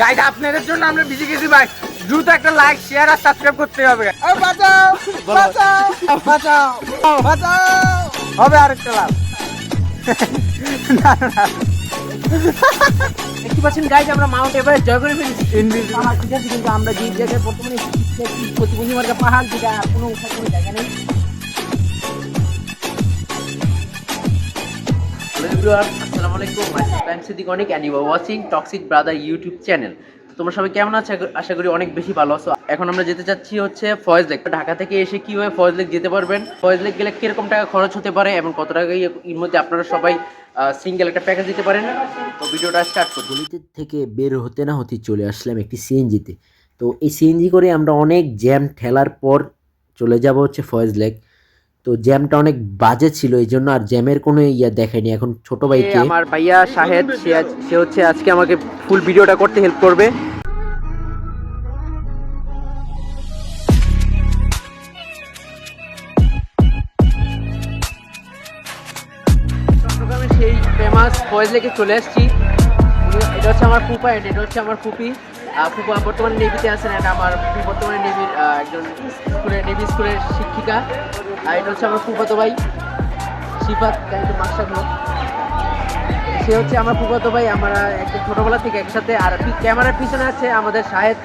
Guide আপনাদের জন্য আমরা বিজি গেছি ভাই। দ্রুত একটা লাইক শেয়ার আর সাবস্ক্রাইব করতে হবে বাঁচাও বাঁচাও বাঁচাও বাঁচাও। হবে আরেকটা লাভ। দেখতে পাচ্ছেন গাইজ আমরা মাউন্ট এভারেস্ট জয় করে ফেলেছি। পাহাড় ঠিক আছে কিন্তু আমরা যে জায়গায় বর্তমানে প্রতিবন্ধী মার্কা পাহাড় যেটা কোনো কোনো জায়গা নেই। এভরিওয়ান, আসসালামু আলাইকুম। টাইম সিদ্দিক অনেক and you watching toxic brother YouTube channel তোমরা সবাই কেমন আছো? আশা করি অনেক বেশি ভালো আছো। এখন আমরা যেতে চাচ্ছি হচ্ছে ফয়েজ লেক ঢাকা থেকে এসে কীভাবে ফয়েজ লেক যেতে পারবেন? ফয়েজ লেক গেলে কীরকম টাকা খরচ হতে পারে এবং কত টাকা এর মধ্যে আপনারা সবাই সিঙ্গেল একটা প্যাকেজ দিতে পারেন? তো ভিডিওটা স্টার্ট করি গলিতে থেকে বের হতে না হতে চলে আসলাম একটি সিএনজিতে তো। এই সিএনজি করে আমরা অনেক জ্যাম ঠেলার পর চলে যাব হচ্ছে ফয়েজ লেক তো জ্যামটা অনেক বাজে ছিল এই জন্য আর জ্যামের কোনো ইয়া দেখায়নি এখন ছোট ভাইকে আমার ভাইয়া শাহেদ সে হচ্ছে আজকে আমাকে ফুল ভিডিওটা করতে হেল্প করবে। সেই ফেমাস ফয়েজ লেকে চলে এসেছি। এটা হচ্ছে আমার ফুপা এটা হচ্ছে আমার ফুপি। ফুপা বর্তমানে নেভিতে আছেন এটা আমার বর্তমানে নেভির একজন স্কুলের নেভি স্কুলের শিক্ষিকা। আর এটা হচ্ছে আমার ফুফাতো ভাই শিফাত তাই মাস্টার লোক সে হচ্ছে আমার ফুফাতো ভাই আমরা একদম ছোটবেলা থেকে একসাথে আর ক্যামেরার পিছনে আছে আমাদের Shahed.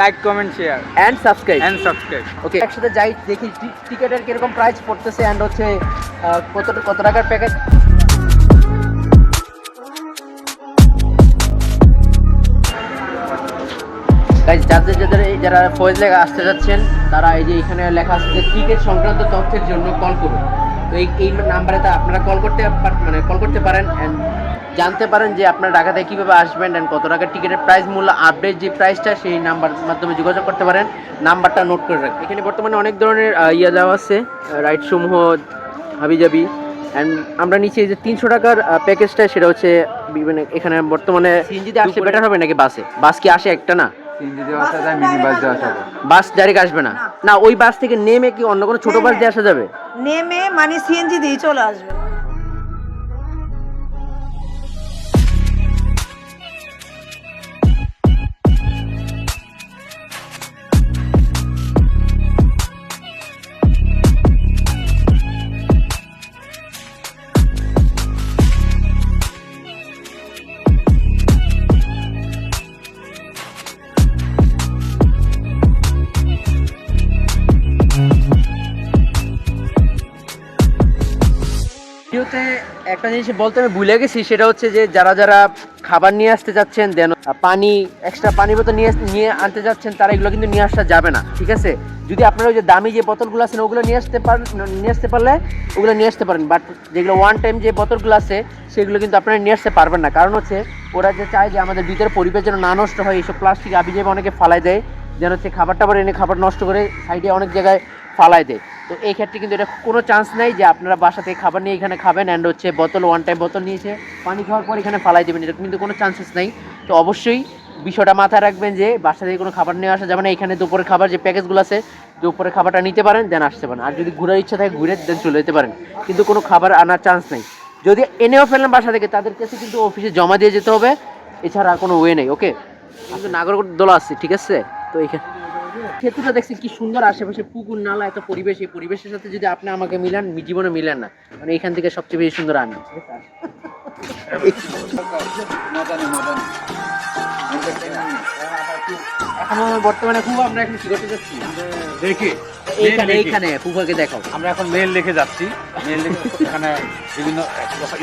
Like comment share and subscribe and subscribe okay একসাথে যাই দেখি টিকিটের কীরকম প্রাইস পড়তেছে অ্যান্ড হচ্ছে কত কত টাকার প্যাকেজ গাইজ যাদের যাদের এই যারা ফয়েজ লেগে আসতে যাচ্ছেন তারা এই যে এখানে লেখা আছে যে টিকিট সংক্রান্ত তথ্যের জন্য কল করুন। তো এই এই নাম্বারে তা আপনারা কল করতে মানে কল করতে পারেন অ্যান্ড জানতে পারেন যে আপনারা ঢাকা থেকে কীভাবে আসবেন অ্যান্ড কত টাকা টিকিটের প্রাইস মূল্য আপডেট যে প্রাইসটা সেই নাম্বার মাধ্যমে যোগাযোগ করতে পারেন। নাম্বারটা নোট করে রাখবেন। এখানে বর্তমানে অনেক ধরনের ইয়ে দেওয়া আছে রাইড সমূহ হাবিজাবি অ্যান্ড আমরা নিচে যে তিনশো টাকার প্যাকেজটা সেটা হচ্ছে বিভিন্ন এখানে বর্তমানে সিএনজিতে আসলে বেটার হবে নাকি বাসে? বাস কি আসে একটা না? বাস ডাইরেক্ট আসবে না? না। ওই বাস থেকে নেমে কি অন্য কোনো ছোট বাস দিয়ে আসা যাবে? নেমে মানে সিএনজি দিয়ে চলে আসবে। একটা জিনিস বলতে আমি ভুলে গেছি সেটা হচ্ছে যে যারা যারা খাবার নিয়ে আসতে যাচ্ছেন দেন পানি এক্সট্রা পানি বোতল নিয়ে নিয়ে আনতে যাচ্ছেন তারা এগুলো কিন্তু নিয়ে আসা যাবে না ঠিক আছে? যদি আপনারা ওই যে দামি যে বোতলগুলো আছে না, ওগুলো নিয়ে আসতে পারেন নিয়ে আসতে পারলে ওগুলো নিয়ে আসতে পারেন বাট যেগুলো ওয়ান টাইম যে বোতলগুলো আছে সেগুলো কিন্তু আপনারা নিয়ে আসতে পারবেন না কারণ হচ্ছে ওরা যে চায় যে আমাদের ভিতরে পরিবেশ যেন না নষ্ট হয় এইসব প্লাস্টিক আবি যাবে অনেকে ফালাই দেয় যেন হচ্ছে খাবার টাবার এনে খাবার নষ্ট করে সাইডে অনেক জায়গায় ফালাই দেয়। তো এই ক্ষেত্রে কিন্তু এটা কোনো চান্স নাই যে আপনারা বাসা থেকে খাবার নিয়ে এখানে খাবেন অ্যান্ড হচ্ছে বোতল ওয়ান টাইম বোতল নিয়েছে পানি খাওয়ার পর এখানে ফালাই দেবেন। এটা কিন্তু কোনো চান্সেস নাই। তো অবশ্যই বিষয়টা মাথায় রাখবেন যে বাসা থেকে কোনো খাবার নিয়ে আসা যাবে না। এখানে দুপুরের খাবার যে প্যাকেজগুলো আছে, দুপুরের খাবারটা নিতে পারেন দেন আসতে পারেন। আর যদি ঘুরার ইচ্ছা থাকে, ঘুরে দেন চলে যেতে পারেন। কিন্তু কোনো খাবার আনার চান্স নেই। যদি এনেও ফেলেন বাসা থেকে, তাদের কাছে কিন্তু অফিসে জমা দিয়ে যেতে হবে। এছাড়া কোনো ওয়ে নেই ওকে কিন্তু নাগরদোলা আছে, ঠিক আছে? তো এইখানে ক্ষেত্রটা দেখছি কি সুন্দর আশেপাশে পুকুর নালা এত পরিবেশ এই পরিবেশের সাথে যদি আপনি আমাকে মিলান জীবনে মিলেন না। মানে এখান থেকে সবচেয়ে বেশি সুন্দর আমি। এখনও বর্তমানে খুব আমরা এখন কি করতে যাচ্ছি? দেখি এইখানে এইখানে ফুফাকে দেখাও। আমরা এখন মেল লিখে যাচ্ছি। মেল লিখে এখানে বিভিন্ন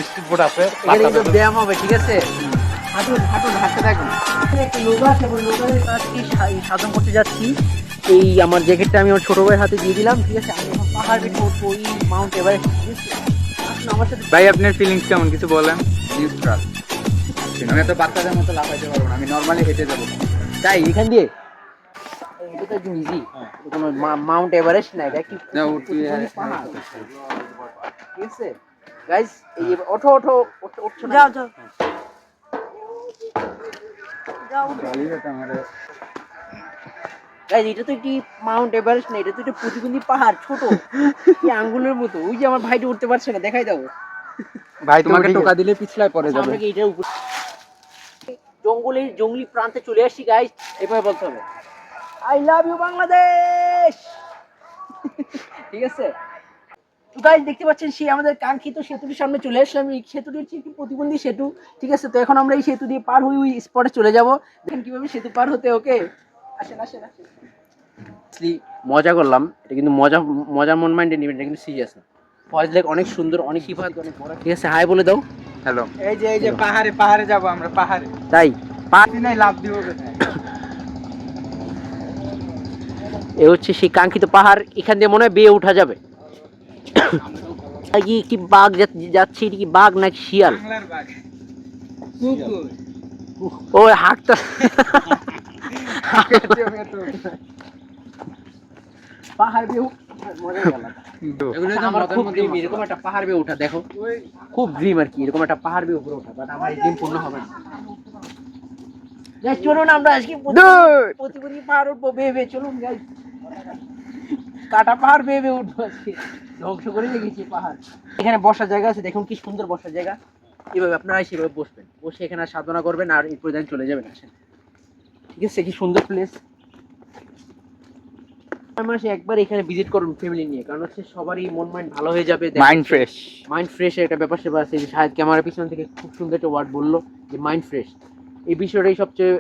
স্ট্রিট বোর্ড আছে ব্যায়াম হবে ঠিক আছে? হাঁটুন হাঁটুন হাঁটতে থাকুন। একটা আছে এবং কাজটি সাধন করতে যাচ্ছি। এই আমার জ্যাকেটটা আমি আমার ছোট ভাইয়ের হাতে দিয়ে দিলাম ঠিক আছে? আমি এখন পাহাড় বেটে উঠবো ওই মাউন্ট এভারেস্ট আমার সাথে ভাই আপনার ফিলিংস কেমন? কিছু বলেন। নিউট্রাল আমি এত বাচ্চাদের মতো লাফাইতে পারব না আমি নর্মালি হেঁটে যাব। তাই এখান দিয়ে? কোনো মাউন্ট এভারেস্ট না এটা কি না, উঠবি, হ্যাঁ, ঠিক আছে? গাইস এই ওঠো ওঠো ওঠো যাও যাও। গাইজ এটা তো একটি মাউন্ট এভারেস্ট না এটা তো একটা প্রতিবন্ধী পাহাড় ছোট। কি আঙ্গুলের মতো। ওই যে আমার ভাইটা উঠতে পারছে না দেখাই দাও। ভাই তোমাকে টোকা দিলে পিছলায় পড়ে আমরা কি এটার উপর জঙ্গলের জঙ্গলি প্রান্তে চলে আসছি গাইজ এভাবে বলতে হবে। আই লাভ ইউ বাংলাদেশ ঠিক আছে? তো গাইজ দেখতে পাচ্ছেন সে আমাদের কাঙ্ক্ষিত সেতুটির সামনে চলে আসলাম। এই সেতুটি হচ্ছে একটি প্রতিবন্ধী সেতু। ঠিক আছে? তো এখন আমরা এই সেতু দিয়ে পার হয়ে ওই স্পটে চলে যাব। দেখেন কীভাবে সেতু পার হতে ওকে মজা করলাম। এটা কিন্তু মজা মজা মন মাইন্ডে নেবেন এটা কিন্তু সিরিয়াস না। ফয়েজ লেক অনেক সুন্দর অনেক কিফাত অনেক বড়। ঠিক আছে হাই বলে দাও। হ্যালো এই যে এই যে পাহাড়ে পাহাড়ে যাব আমরা পাহাড়ে। তাই? পাঁচ দিনে লাভ দিব? এ হচ্ছে সেই কাঙ্ক্ষিত পাহাড় এখান দিয়ে মনে হয় বেয়ে উঠা যাবে। কি বাঘ যাচ্ছে এটা কি বাঘ নাকি শিয়াল? ও হাঁকটা পাহাড় বেয়ে মজা গেল আমার খুব dream এরকম একটা পাহাড় বেয়ে ওঠা দেখো। খুব ড্রিম আর কি এরকম একটা পাহাড় বেয়ে উপরে ওঠা বাট আমার ড্রিম পূর্ণ হবে না। চলুন আমরা আজকে প্রতিবন্ধী- প্রতিবন্ধী পাহাড় উঠবো বেয়ে বেয়ে চলুন guys। কাটা পাহাড় বেয়ে বেয়ে উঠবো আজকে। ধ্বংস করে রেখেছি পাহাড়। এখানে বসার জায়গা আছে দেখুন কি সুন্দর বসার জায়গা। এভাবে আপনারা সেভাবে বসবেন। বসে এখানে সাধনা করবেন আর এরপরে দেন চলে যাবেন। আসেন ঠিক আছে কি সুন্দর প্লেস মাসে একবার এখানে ভিজিট করুন ফ্যামিলি নিয়ে কারণ হচ্ছে সবারই মন মাইন্ড ভালো হয়ে যাবে মাইন্ড ফ্রেশ মাইন্ড ফ্রেশ একটা ব্যাপার সেবা আছে যে শাহেদ ক্যামেরার পিছন থেকে খুব সুন্দর একটা ওয়ার্ড বলল যে মাইন্ড ফ্রেশ এই বিষয়টাই সবচেয়ে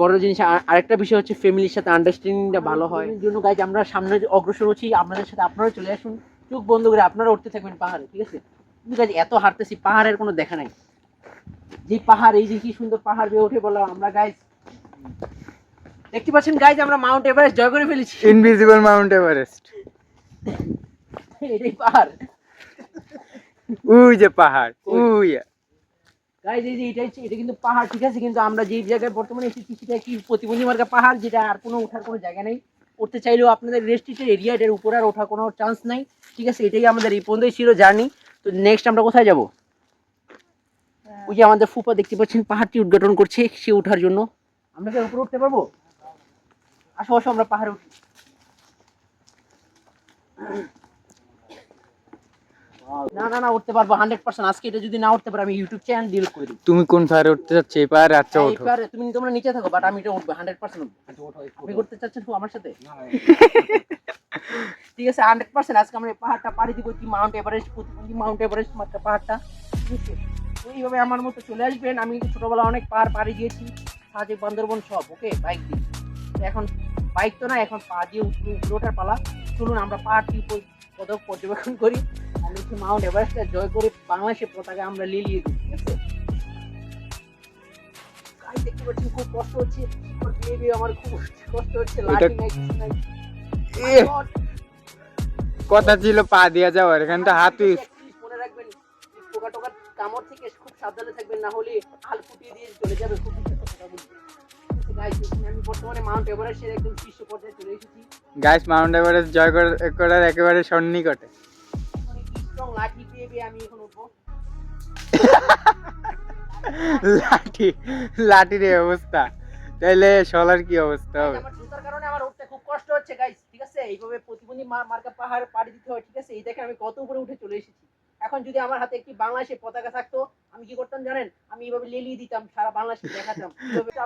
বড় জিনিস। আরেকটা বিষয় হচ্ছে ফ্যামিলির সাথে আন্ডারস্ট্যান্ডিংটা ভালো হয়। এই জন্য গাইজ আমরা সামনে অগ্রসর হচ্ছি আপনাদের সাথে আপনারা চলে আসুন। চোখ বন্ধ করে আপনারা উঠতে থাকবেন পাহাড়ে ঠিক আছে? কিন্তু গাইজ এত হাঁটতেছি পাহাড়ের কোনো দেখা নাই। যে পাহাড় এই যে কি সুন্দর পাহাড় বেয়ে উঠে বললাম আমরা গাইজ দেখতে পাচ্ছেন গাইজ আমরা মাউন্ট এভারেস্ট জয় করে ফেলেছি। ইনভিজিবল মাউন্ট এভারেস্ট এটাই পাহাড়। উই যে পাহাড় উই। গাইজ এই যে এটা হচ্ছে এটা কিন্তু পাহাড় ঠিক আছে? কিন্তু আমরা যে জায়গায় বর্তমানে এসেছি সেটা কি প্রতিবন্ধী মার্কা পাহাড় যেটা আর কোনো ওঠার কোনো জায়গা নেই। উঠতে চাইলেও আপনাদের রেস্ট্রিক্টেড এরিয়া এটার উপরে আর ওঠার কোনো চান্স নাই ঠিক আছে? এটাই আমাদের এই পর্যন্তই ছিল জার্নি। তো নেক্সট আমরা কোথায় যাব? ওই যে আমাদের ফুপা দেখতে পাচ্ছেন পাহাড়টি উদ্ঘাটন করছে সে ওঠার জন্য। আমরা কি উপরে উঠতে পারব? আসো আসো আমরা পাহাড়ে উঠি। না না না উঠতে পারব হান্ড্রেড পার্সেন্ট আজকে এটা যদি না উঠতে পারি আমি ইউটিউব চ্যানেল ডিল করে দিই তুমি কোন পাহাড়ে উঠতে যাচ্ছ এই পাহাড়ে আচ্ছা হ্যাঁ, ওঠো। এইবার তুমি তোমরা নিচে থাকো বাট আমি এটা উঠবো হান্ড্রেড পার্সেন্ট আপনি করতে চাচ্ছেন তো আমার সাথে? ঠিক আছে হান্ড্রেড পার্সেন্ট আজকে আমরা পাহাড়টা পাড়ি দিব কি মাউন্ট এভারেস্ট প্রতিবন্ধী মাউন্ট এভারেস্ট মাত্র পাহাড়টা। ঠিক এইভাবে আমার মতো চলে আসবেন। আমি ছোটবেলা অনেক পাহাড় পাড়ি দিয়েছি। সাজে বান্দরবন সব ওকে বাইক দিয়ে। এখন বাইক তো না এখন পা দিয়ে উঠে উপরে ওঠার পালা। চলুন আমরা পাহাড়টি উপ- পদক পর্যবেক্ষণ করি। আমি হচ্ছে মাউন্ট এভারেস্টটা জয় করে বাংলাদেশের পতাকা আমরা লিলিয়ে দিই ঠিক আছে? দেখতে পাচ্ছি খুব কষ্ট হচ্ছে। আমার খুব কষ্ট হচ্ছে। লাঠি নাই কিছু নাই কথা ছিল পা দিয়া যাওয়ার এখানে তো হাত Please মনে রাখবেন পোকা কামড় থেকে খুব সাবধানে থাকবেন না হলে হাল ফুটিয়ে দিয়ে চলে যাবে। খুব কথা। আমি বর্তমানে মাউন্ট এভারেস্টের একদম শীর্ষ পর্যায়ে চলে এসেছি গাইস মাউন্ট এভারেস্ট জয় কর- করার একেবারে সন্নিকটে। স্ট্রং লাঠি পেয়ে পেয়ে আমি এখন উঠবো? লাঠি লাঠির অবস্থা। তাইলে সলার কি অবস্থা হবে? আমার জুতার কারণে আমার উঠতে খুব কষ্ট হচ্ছে গাইস ঠিক আছে? এইভাবে প্রতিবন্ধী মার্কা পাহাড় পাড়ি দিতে হয় ঠিক আছে? এই দেখেন আমি কত উপরে উঠে চলে এসেছি। এখন যদি আমার হাতে একটি বাংলাদেশের পতাকা থাকতো আমি কি করতাম জানেন? আমি এইভাবে লেলিয়ে দিতাম সারা বাংলাদেশে দেখাতাম।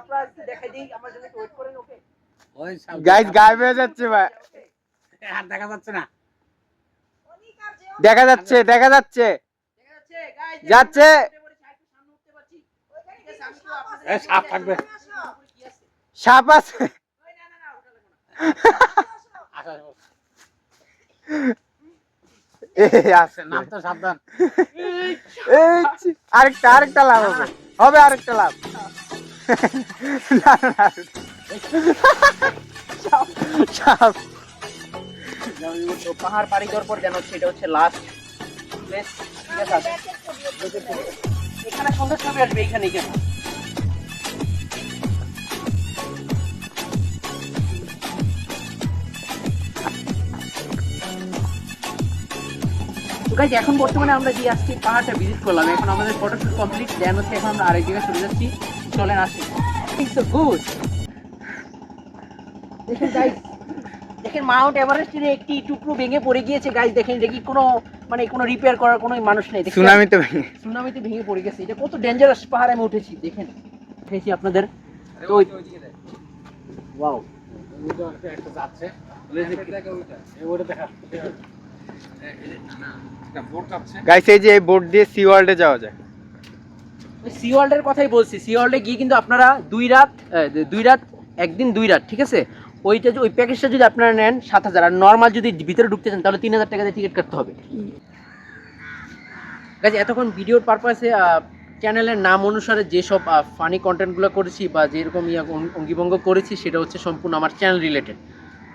আপনারা একটু দেখাই দিই আমার জন্য ওয়েট করেন ওকে গাইস গায়েব হয়ে যাচ্ছে ভাই। হাত দেখা যাচ্ছে না। দেখা যাচ্ছে দেখা যাচ্ছে। সাপ থাকবে। সাপ আছে ওই না না না ওটা লাগবে না এই আছে নাম তো সাবধান। এই আরেকটা আরেকটা লাভ হবে। হবে আরেকটা লাভ। পাহাড় পাড়ি দেওয়ার পর জানো সেটা হচ্ছে লাস্ট প্লেস ঠিক আছে এখানে সুন্দর ছবি আসবে এখানে এখানে তো guys, এখন বর্তমানে আমরা যে আজকে পাহাড়টা ভিজিট করলাম এখন আমাদের ফটোশুট কমপ্লিট দেন হচ্ছে এখন আমরা আরেক জায়গায় চলে যাচ্ছি। চলেন আসি। ইটস গুড দেখেন গাইস দেখেন মাউন্ট এভারেস্টের একটি টুকরো ভেঙে পড়ে গিয়েছে। গাইস দেখেন দেখি কোনো মানে কোনো রিপেয়ার করার কোনো মানুষ নেই? সুনামিতে ভেঙে। সুনামিতে ভেঙে পড়ে গেছে। এটা কত ডেঞ্জারাস পাহাড়ে আমি উঠেছি। দেখেন উঠেছি আপনাদের। তো ওয়াও গাইস এই যে এই বোট দিয়ে সি ওয়ার্ল্ডে যাওয়া যায়। সি ওয়ার্ল্ডের কথাই বলছি। সি ওয়ার্ল্ডে গিয়ে কিন্তু আপনারা দুই রাত দুই রাত একদিন দুই রাত ঠিক আছে? ওইটা যে- ওই প্যাকেজটা যদি আপনারা নেন সাত হাজার। আর নর্মাল যদি ভিতরে ঢুকতে চান তাহলে তিন হাজার টাকা দিয়ে টিকিট কাটতে হবে। কাজে এতক্ষণ ভিডিওর পারপাসে চ্যানেলের নাম অনুসারে যেসব ফানি কন্টেন্টগুলো করেছি বা যেরকম ইয়া অঙ্গিভঙ্গ করেছি সেটা হচ্ছে সম্পূর্ণ আমার চ্যানেল রিলেটেড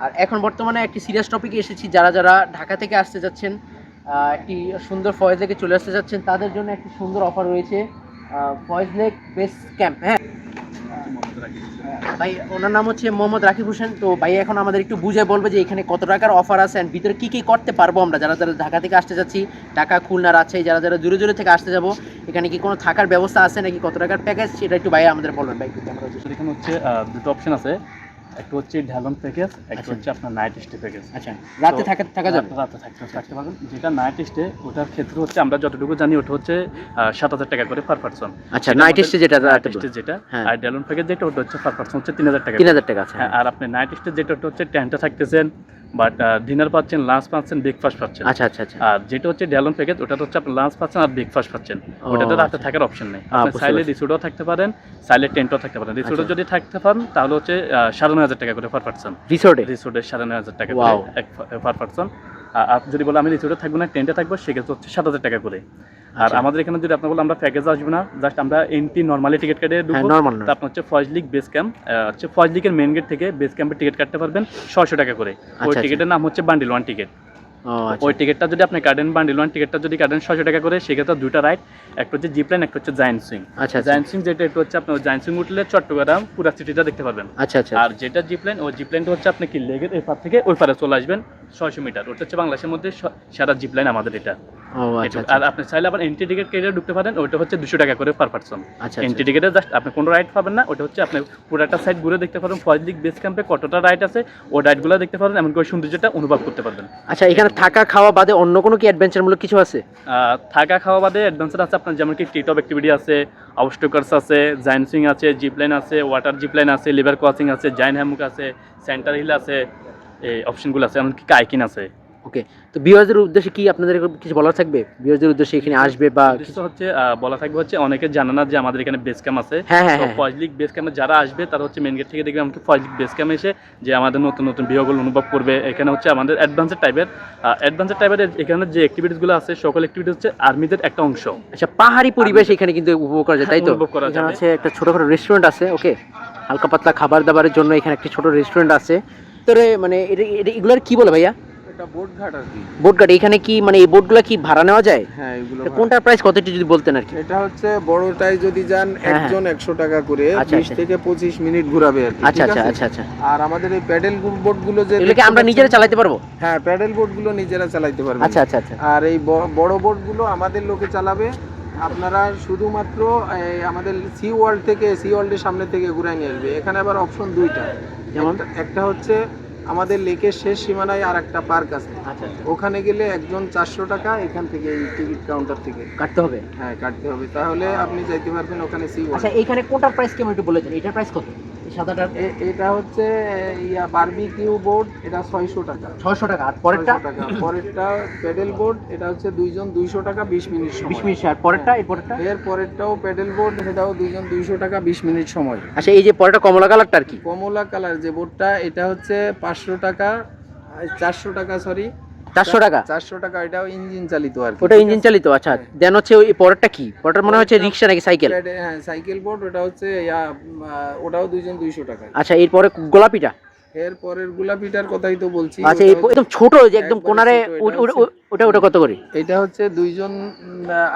আর এখন বর্তমানে একটি সিরিয়াস টপিকে এসেছি, যারা যারা ঢাকা থেকে আসতে যাচ্ছেন একটি সুন্দর ফয়েজ লেকে চলে আসতে যাচ্ছেন, তাদের জন্য একটি সুন্দর অফার রয়েছে ফয়েজ লেক বেস ক্যাম্প হ্যাঁ? ভাই, ওনার নাম হচ্ছে মোহাম্মদ রাকিব হোসেন, তো ভাই এখন আমাদের একটু বুঝে বলবে যে এখানে কত টাকার অফার আছে and ভিতরে কী কী করতে পারব আমরা, যারা যারা ঢাকা থেকে আসতে যাচ্ছি, ঢাকা, খুলনা, রাজশাহী, যারা যারা দূরে দূরে থেকে আসতে যাব, এখানে কি কোনো থাকার ব্যবস্থা আছে নাকি কত টাকার প্যাকেজ সেটা একটু ভাই আমাদের বলবেন ভাই এখানে হচ্ছে দুটো অপশন আছে। একটা হচ্ছে ঢ্যালন প্যাকেজ একটা আচ্ছা। হচ্ছে আপনার নাইট স্টে প্যাকেজ আচ্ছা। রাতে থাকা থাকা যাবে? রাতে থাকতে থাকতে পারবেন। যেটা নাইট স্টে ওটার ক্ষেত্রে হচ্ছে আমরা যতটুকু জানি ওটা হচ্ছে সাত হাজার টাকা করে পার পার্সন আচ্ছা নাইট স্টে যেটা নাইট স্টে যেটা হ্যাঁ। আর ঢ্যালন প্যাকেজ যেটা ওটা হচ্ছে পার পার্সন হচ্ছে তিন হাজার টাকা তিন হাজার টাকা হ্যাঁ। আর আপনি নাইট স্টে যেটা ওটা হচ্ছে টেন্টে থাকতেছেন বাট ডিনার পাচ্ছেন লাঞ্চ পাচ্ছেন ব্রেকফাস্ট পাচ্ছেন। আচ্ছা আচ্ছা আচ্ছা। আর যেটা হচ্ছে ড্যালন প্যাকেজ ওটা হচ্ছে আপনি লাঞ্চ পাচ্ছেন আর ব্রেকফাস্ট পাচ্ছেন। ওটাতে রাতে আচ্ছা। থাকার অপশন নেই। আপনি চাইলে রিসোর্টও থাকতে পারেন চাইলে টেন্টও থাকতে পারেন। রিসোর্টে আচ্ছা। যদি থাকতে পারেন তাহলে হচ্ছে সাড়ে নয় হাজার টাকা করে পার পার্সন রিসোর্টে রিসোর্টে সাড়ে নয় হাজার টাকা করে পার পার্সন আর যদি বলে আমি রিসোর্টে থাকব না টেন্টে থাকব সেক্ষেত্রে হচ্ছে সাত হাজার টাকা করে। আর আচ্ছা। আমাদের এখানে যদি আপনার বলে আমরা প্যাকেজ আসব না জাস্ট আমরা এন্ট্রি নর্মালি টিকিট কেটে হ্যাঁ ঢুকবো আপনার হচ্ছে ফয়েজ লিগ বেস ক্যাম্প হচ্ছে ফয়েজ লিগের মেন গেট থেকে বেস ক্যাম্পের টিকিট কাটতে পারবেন ছশো টাকা করে ওই আচ্ছা। টিকিটের নাম হচ্ছে বান্ডিল ওয়ান টিকিট আচ্ছা ওই টিকিটটা যদি আপনি কাটেন বান্ডিল ওয়ান টিকিটটা যদি কাটেন ছশো টাকা করে সেক্ষেত্রে দুইটা রাইড একটা হচ্ছে জিপ লাইন একটা হচ্ছে জায়েন্ট সুইং আচ্ছা আচ্ছা। জায়েন্ট সুইং যেটা একটু হচ্ছে আপনার জায়েন্ট সুইং উঠলে চট্টগ্রাম পুরা সিটিটা দেখতে পারবেন। আচ্ছা আচ্ছা। আর যেটা জিপ লাইন ওই জিপ লাইনটা হচ্ছে আপনি কি লেগের এপার থেকে ওই পারে চলে আসবেন ছয়শো মিটার। ওটা হচ্ছে বাংলাদেশের মধ্যে সেরা জিপ লাইন আমাদের এটা। ও আচ্ছা আচ্ছা। আর আপনি চাইলে আবার এন্ট্রি টিকিট কেটে ঢুকতে পারেন ওইটা হচ্ছে দুশো টাকা করে পার পার্সন আচ্ছা এন্ট্রি টিকিটে জাস্ট আপনি কোনো রাইড পাবেন না ওটা হচ্ছে আপনি পুরাটা সাইড ঘুরে দেখতে পারেন ফয়েজ লিগ বেস ক্যাম্পে কতটা রাইড আছে ওই রাইডগুলো দেখতে পারেন এমনকি ওই সৌন্দর্যটা অনুভব করতে পারবেন। আচ্ছা এখানে থাকা খাওয়া বাদে অন্য কোনো কি অ্যাডভেঞ্চারমূলক কিছু আছে? থাকা খাওয়া বাদে অ্যাডভেঞ্চার আছে আপনার যেমন কি টিটপ অ্যাক্টিভিটি আছে আউটস্টোকার্স আছে জাইন সুইং আছে জিপলাইন আছে ওয়াটার জিপলাইন আছে লিভার ক্রসিং আছে জাইন হ্যামুক আছে সেন্টার হিল আছে, এই অপশনগুলো আছে, এমনকি কাইকিন আছে। ওকে তো বিওয়াজের উদ্দেশ্যে কি আপনাদের কিছু বলার থাকবে? বিওয়াজের উদ্দেশ্যে এখানে আসবে বা উদ্দেশ্য হচ্ছে বলা থাকবে হচ্ছে অনেকে জানে না যে আমাদের এখানে বেস ক্যাম্প আছে। হ্যাঁ হ্যাঁ ফজলিক বেস ক্যাম্পে যারা আসবে তারা হচ্ছে মেন গেট থেকে দেখবে আমাকে ফজলিক বেস ক্যাম্পে এসে যে আমাদের নতুন নতুন বিহগুলো অনুভব করবে। এখানে হচ্ছে আমাদের অ্যাডভান্সের টাইপের অ্যাডভান্সের টাইপের এখানে যে অ্যাক্টিভিটিসগুলো আছে সকল অ্যাক্টিভিটি হচ্ছে আর্মিদের একটা অংশ। আচ্ছা পাহাড়ি পরিবেশ এখানে কিন্তু উপভোগ করা যায় তাই তো? অনুভব করা যাবে। আছে একটা ছোটখাটো রেস্টুরেন্ট আছে ওকে হালকা পাতলা খাবার দাবারের জন্য এখানে একটি ছোট রেস্টুরেন্ট আছে। তো রে, মানে এটা- এটা- এগুলোর কি বলে ভাইয়া? এটা বোট ঘাট আর কি। বোট গাড়ি এখানে কি মানে এই বোটগুলো কি ভাড়া নেওয়া যায়? হ্যাঁ এগুলো কোনটার প্রাইস কত একটু যদি বলতেন আর কি? এটা হচ্ছে বড়টাই যদি যান হ্যাঁ, হ্যাঁ। একজন একশো টাকা করে আচ্ছা, বিশ আচ্ছা। থেকে পঁচিশ মিনিট ঘোরাবে আর আচ্ছা আচ্ছা আচ্ছা আচ্ছা। আর আমাদের এই প্যাডেল বোটগুলো যে এগুলো কি আমরা নিজেরা চালাতে পারব? হ্যাঁ প্যাডেল বোটগুলো নিজেরা চালাইতে পারবেন। আচ্ছা আচ্ছা আচ্ছা। আর এই বড় বোটগুলো আমাদের লোকে চালাবে। আপনারা শুধুমাত্র আমাদের সি ওয়ার্ল্ড থেকে সি ওয়ার্ল্ডের সামনে থেকে ঘুরে নিয়ে আসবে। এখানে আবার অপশন দুইটা। যেমন? একটা হচ্ছে আমাদের লেকের শেষ সীমানায় আর একটা পার্ক আছে। আচ্ছা আচ্ছা। ওখানে গেলে একজন চারশো টাকা এখান থেকে এই টিকিট কাউন্টার থেকে। কাটতে হবে? হ্যাঁ কাটতে হবে। তাহলে আপনি যাইতে পারবেন ওখানে সি আচ্ছা এখানে কোনটার প্রাইস কেমন একটু বলে দেন? এটার প্রাইস কত? এই সাদাটার এটা হচ্ছে ইয়া বারবিকিউ বোর্ড এটা ছয়শো টাকা। ছয়শো টাকা। আর পরেরটা? টাকা। পরেরটা প্যাডেল বোর্ড এটা হচ্ছে দুইজন দুইশো টাকা বিশ মিনিট বিশ মিনিট আর পরেরটা এই পরেরটা? এর পরেরটাও প্যাডেল বোর্ড সেটাও দুইজন দুইশো টাকা বিশ মিনিট সময়। আচ্ছা এই যে পরেরটা কমলা কালারটা আর কি? কমলা কালার যে বোর্ডটা এটা হচ্ছে পাঁচশো টাকা চারশো টাকা সরি চারশো টাকা? চারশো টাকা এটাও ইঞ্জিন চালিত আর ওটা ইঞ্জিন চালিত আচ্ছা। দেন হচ্ছে ওই পরেরটা কি? পরেরটা মনে হচ্ছে রিক্সা নাকি সাইকেল? হ্যাঁ সাইকেল বোর্ড ওটা হচ্ছে ওটাও দুইজন দুইশো টাকা। আচ্ছা এরপরে গোলাপিটা? এর পরের গুলাপিটার কথাই তো বলছি আচ্ছা একদম ছোট যে একদম কোনারে ওটা ওটা কত করে? এটা হচ্ছে দুইজন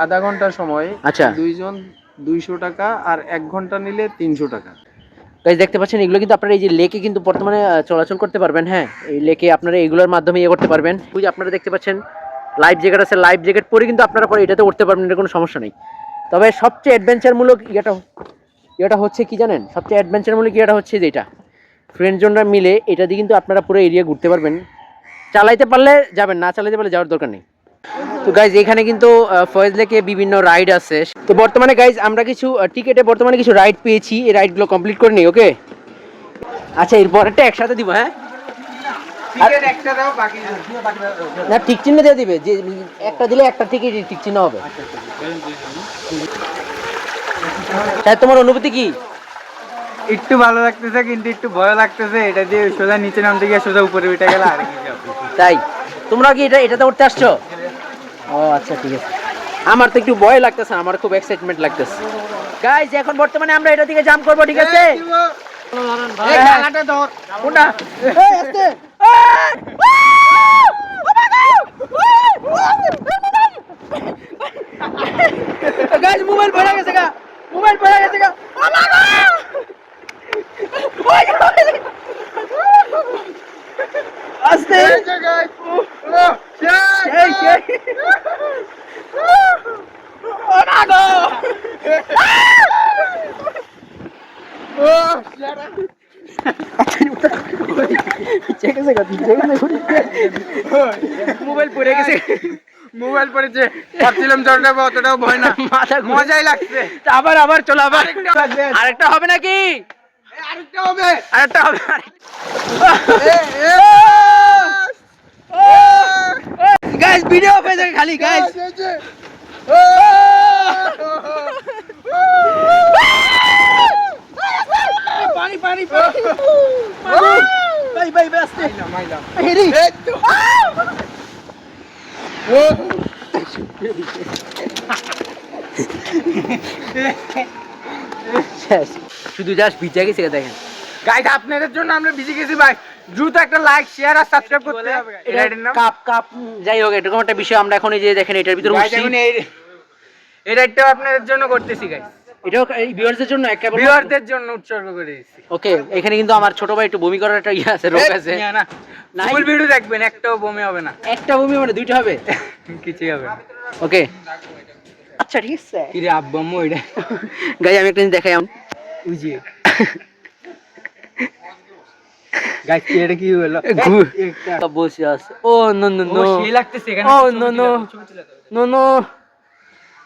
আধা ঘণ্টা সময় আচ্ছা। দুইজন দুইশো টাকা আর এক ঘণ্টা নিলে তিনশো টাকা। গাইজ দেখতে পাচ্ছেন, এগুলো কিন্তু আপনারা এই যে লেকে কিন্তু বর্তমানে চলাচল করতে পারবেন হ্যাঁ। এই লেকে আপনারা এগুলোর মাধ্যমে ইয়ে করতে পারবেন। যে আপনারা দেখতে পাচ্ছেন লাইফ জ্যাকেট আছে লাইফ জ্যাকেট পরে কিন্তু আপনারা পরে এটাতে উঠতে পারবেন, এটা কোনো সমস্যা নেই। তবে সবচেয়ে অ্যাডভেঞ্চারমূলক ইয়েটা ইয়েটা হচ্ছে কি জানেন? সবচেয়ে অ্যাডভেঞ্চারমূলক ইয়েটা হচ্ছে যে এটা। ফ্রেন্ড জনরা মিলে এটা দিয়ে কিন্তু আপনারা পুরো এরিয়া ঘুরতে পারবেন। চালাইতে পারলে যাবেন, না চালাইতে পারলে যাওয়ার দরকার নেই। তো গাইজ এখানে কিন্তু ফয়েজ লেকে বিভিন্ন রাইড আছে। তো বর্তমানে গাইজ আমরা কিছু টিকেটে বর্তমানে কিছু রাইড পেয়েছি। এই রাইডগুলো কমপ্লিট করে নিই ওকে আচ্ছা এরপর একটা একসাথে দিব হ্যাঁ? টিকেট একটা দাও বাকি না ঠিক চিহ্ন দিয়ে দিবে। যে একটা দিলে একটা টিকিট ঠিক চিহ্ন হবে। তাই তোমার অনুভূতি কি? একটু ভালো লাগতেছে কিন্তু একটু ভয় লাগতেছে। এটা দিয়ে সোজা নিচে নামতে গিয়ে সোজা উপরে উঠে গেলে আর তাই। তোমরা কি এটা এটাতে উঠতে আসছো? ও আচ্ছা ঠিক আছে আমার তো একটু ভয় লাগতেছে আমার খুব এক্সাইটমেন্ট লাগতেছে গাইজ এখন বর্তমানে আমরা এটা দিকে জাম করব ঠিক আছে গাইজ মোবাইল পড়ে গেছে গা মোবাইল পড়ে গেছে গা আস্তে এই সেই মোবাইল পড়ে গেছে। মোবাইল পড়েছে। ভাবছিলাম জলটা অতটাও ভয় না। মাথা মজাই লাগছে। আবার আবার চলো আবার। আরেকটা হবে নাকি? আরেকটা হবে। আরেকটা হবে গাইস ভিডিও হয়ে যাবে খালি গাইস পানি পানি পানি ভাই ভাই ভাই আস্তে হেরি শেষ। শুধু জাস্ট ভিজা গেছে দেখেন গাইস আপনাদের জন্য আমরা ভিজে গেছি ভাই দ্রুত একটা লাইক শেয়ার আর সাবস্ক্রাইব করতে হবে এটার নাম কাপ কাপ যাই হোক এরকম একটা বিষয় আমরা এখন এই যে দেখেন এটার ভিতরে এই রাইডটাও আপনাদের জন্য করতেছি গাইস এটাও এই ভিউয়ার্সদের জন্য একেবারে ভিউয়ারদের জন্য উৎসর্গ করে দিচ্ছি ওকে এখানে কিন্তু আমার ছোট ভাই একটু বমি করার একটা ইয়ে আছে রোগ আছে। না না। ফুল ভিডিও দেখবেন একটাও বমি হবে না। একটা বমি মানে দুইটা হবে? কিছুই হবে ওকে আচ্ছা ঠিক আছে। কি রে আব্বা আম্মু এটা গাই আমি একটা জিনিস দেখাই আম বুঝি গাইস এটা কি হলো? একটা বসে আছে ও নো নো নো। সেই লাগতেছে এখানে। Oh no no. No no.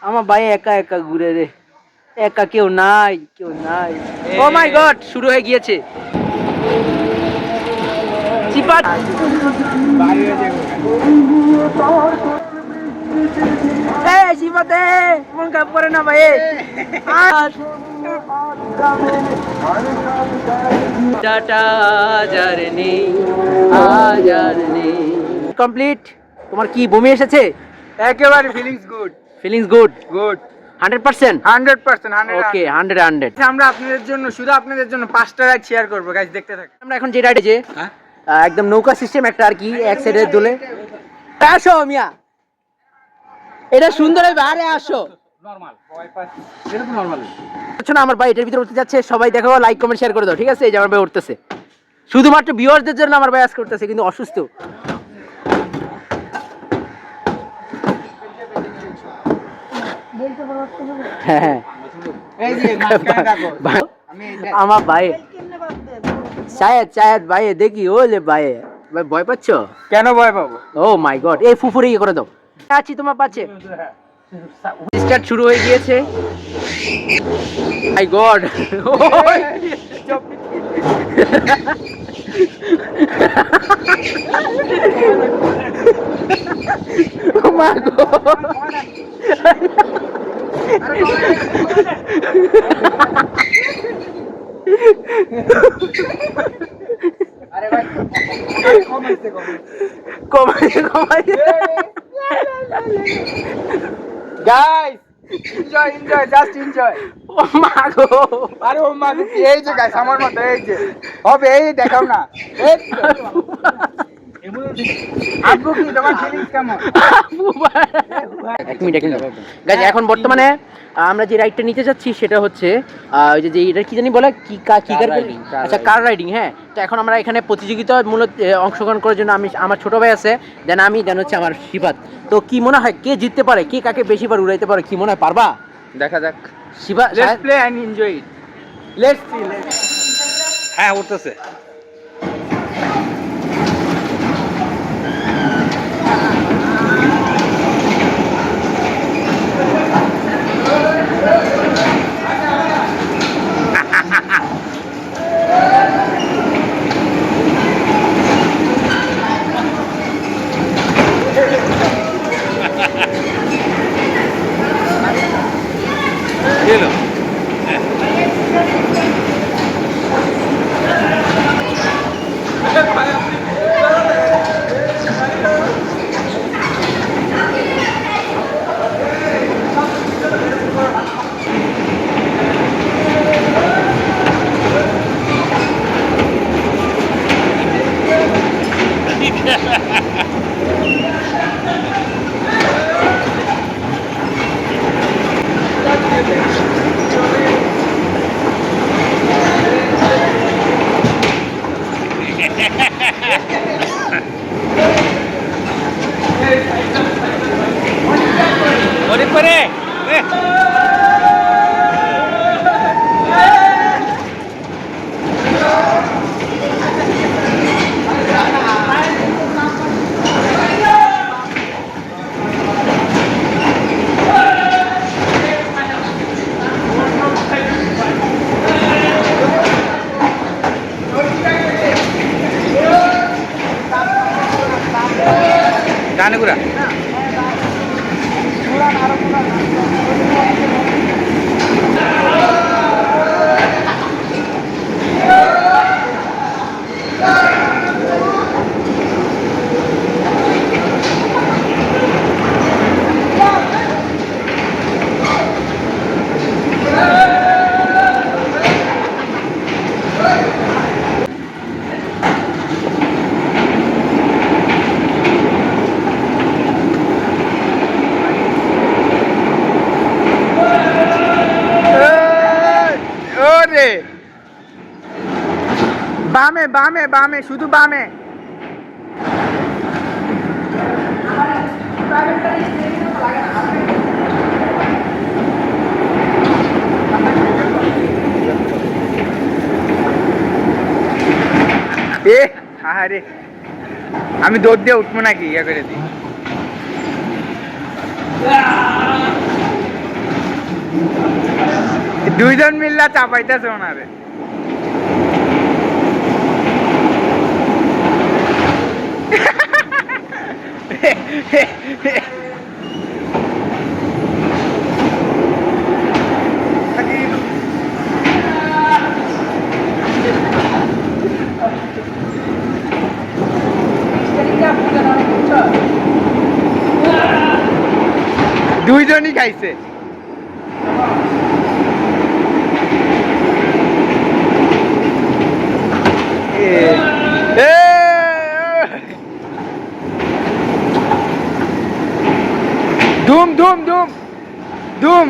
আমার ভাই একা একা ঘুরে রে। একা কেউ নাই কেউ নাই। ও মাই গড শুরু হয়ে গিয়েছে। চিপা বাড়ি হয়ে যাবে এই চিপাতে মন খারাপ করে না ভাই। আর টাটা জার্নি জার্নি কমপ্লিট তোমার কি বমি এসেছে? একেবারে feelings good feelings good good hundred percent hundred percent hundred okay hundred hundred আমরা আপনাদের জন্য শুধু আপনাদের জন্য পাঁচটা রাইড শেয়ার করব। গাইস দেখতে থাকেন। আমরা এখন যে রাইডে যে হ্যাঁ? একদম নৌকা সিস্টেম একটা আর কি এক সাইডে দোলে। আসো মিয়া। এটা সুন্দর হবে আরে আসো। আচ্ছা আমার ভাই এটার ভিতরে উঠতে যাচ্ছে সবাই দেখো লাইক কমেন্ট শেয়ার করে দাও ঠিক আছে? এই যে আমার ভাই উঠতেছে। শুধুমাত্র ভিউয়ারদের জন্য আমার ভাই আজ করতেছে কিন্তু অসুস্থ। হ্যাঁ হ্যাঁ। আমার ভাই। শায়দ শায়দ ভাই দেখি ও ভাই। ভাই ভয় পাচ্ছ? কেন ভয় পাবো? ও মাই গড এই ফুফুরে ইয়ে করে দাও। আছি তোমার পাচ্ছে স্টার্ট শুরু হয়ে গিয়েছে। মাই গড মা গো কমাই কমাই guys enjoy enjoy just enjoy ও মা গো। আরে ও মা এই যে গাইস আমার মতো এই যে। হবে এই দেখাও না। এই এক মিনিট এক এখন বর্তমানে আমরা যে রাইডটা নিতে যাচ্ছি সেটা হচ্ছে ওই যে এটা কি জানি বলে? কি কি কার আচ্ছা কার রাইডিং হ্যাঁ। তো এখন আমরা এখানে প্রতিযোগিতা মূলত অংশগ্রহণ করার জন্য আমি আমার ছোট ভাই আছে দেন আমি দেন হচ্ছে আমার শিবাত। তো কি মনে হয় কে জিততে পারে কে কাকে বেশি বার উড়াইতে পারে কি মনে হয় পারবা? দেখা যাক। Shiva let's play and enjoy it let's see হ্যাঁ উঠতেছে। Ha ha ha! বামে, শুধু বামে। এ আরে আমি দৌড় দিয়ে উঠবো নাকি? ইয়ে করে দিই। দুইজন মিল্লা চাপাইতেছে ওনারে। দুইজনই খাইছে এ- এ- ধুম ধুম ধুম ধুম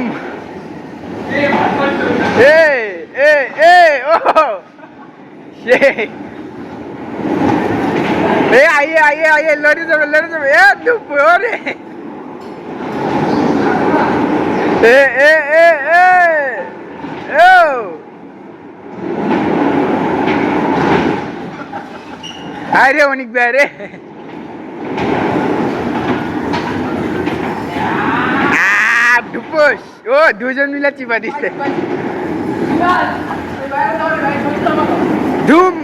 এ এ এ ও সে এ আইয়ে আইয়ে আইয়ে লড়ে যাবে লড়ে যাবে এ ধুপ ওরে এ এ এ এ ও। আরে অনেক বেড়ে ঢুপোস ও, দুজন মিলে চিপা দিচ্ছে ধুম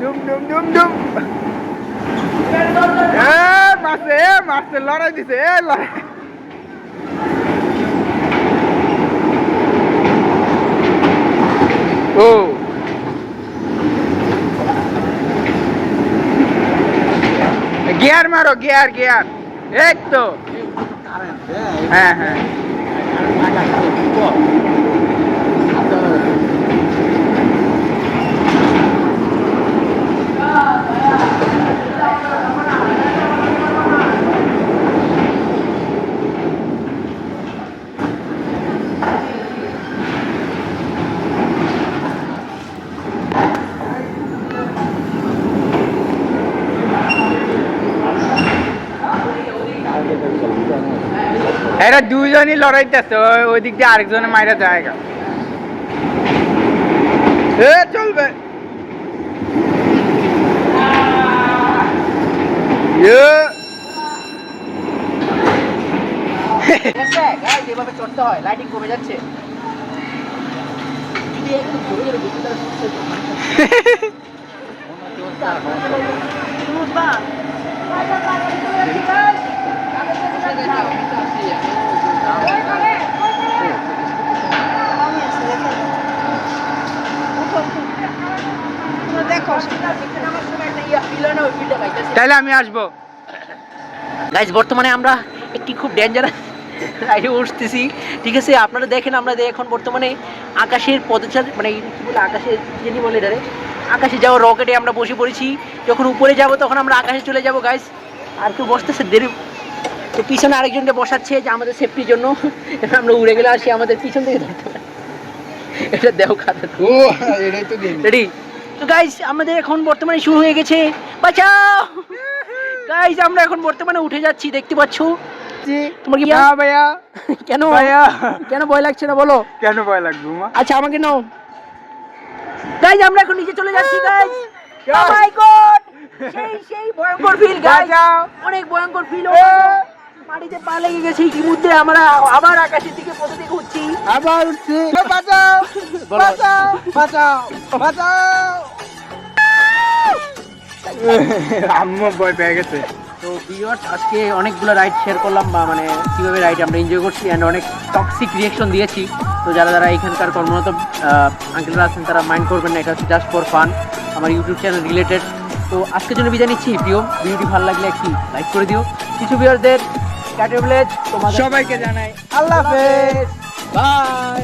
ধুম ধুম ধুম ধুম। এ, মারছে এ, মারছে, লড়াই দিছে, এ, লড়াই। ও। গিয়ার মারো গিয়ার গিয়ার। এই তো। হ্যাঁ হ্যাঁ দুজনই লড়াইতেছে ওই- ওই দিক দিয়ে আরেকজনে মাইরা জায়গা। এ চলবে। চড়তে হয় লাইটিং কমে যাচ্ছে। একটু জোরে জোরে বুঝতে পারো, দেখো তাহলে আমি আসব। গাইজ বর্তমানে আমরা একটি খুব ডেঞ্জারাস রাইডে উঠতেছি। ঠিক আছে আপনারা দেখেন আমরা এখন বর্তমানে আকাশের পদচার মানে কি বলে আকাশের যিনি বলে এটারে? আকাশে যাওয়া রকেটে আমরা বসে পড়েছি। যখন উপরে যাব তখন আমরা আকাশে চলে যাব গাইজ আর কেউ বসতেছে দেরি তো পিছনে আরেকজনকে বসাচ্ছে যে আমাদের সেফটির জন্য। আমরা উড়ে গেলে আসি আমাদের পিছন থেকে ধরতে পারে এটা দেহ খাতা। রেডি তো গাইজ আমাদের এখন বর্তমানে শুরু হয়ে গেছে। বাঁচাও! গাইজ আমরা এখন বর্তমানে উঠে যাচ্ছি দেখতে পাচ্ছ? তোমার কি ভাইয়া। কেন? ভাইয়া। কেন ভয় লাগছে না বলো? কেন ভয় লাগবে মা? আচ্ছা আমাকে নাও। গাইজ আমরা এখন নিচে চলে যাচ্ছি গাইজ. মাই গড সেই সেই ভয়ঙ্কর ফিল গাইজ অনেক ভয়ঙ্কর ফিল মাটিতে পা লেগে গেছে আমরা আবার আকাশের দিকে পথে দিকে উঠছি। আবার উঠছি। বাঁচাও! বাঁচাও! বাঁচাও! বাঁচাও! আম্মু ভয় পেয়ে গেছে। তো ভিউয়ার্স আজকে অনেকগুলো রাইড শেয়ার করলাম বা মানে কীভাবে রাইড আমরা এনজয় করছি অ্যান্ড অনেক টক্সিক রিয়েকশন দিয়েছি। তো যারা যারা এখানকার কর্মরত আঙ্কেলরা আছেন তারা মাইন্ড করবেন না এটা হচ্ছে জাস্ট ফর ফান আমার ইউটিউব চ্যানেল রিলেটেড তো আজকের জন্য বিদায় নিচ্ছি। প্রিয় ভিডিওটি ভালো লাগলে একটি লাইক করে দিও। কিছু ভিউয়ারদের ক্যাটেবলেজ তোমাদের সবাইকে জানাই আল্লাহ হাফেজ। বাই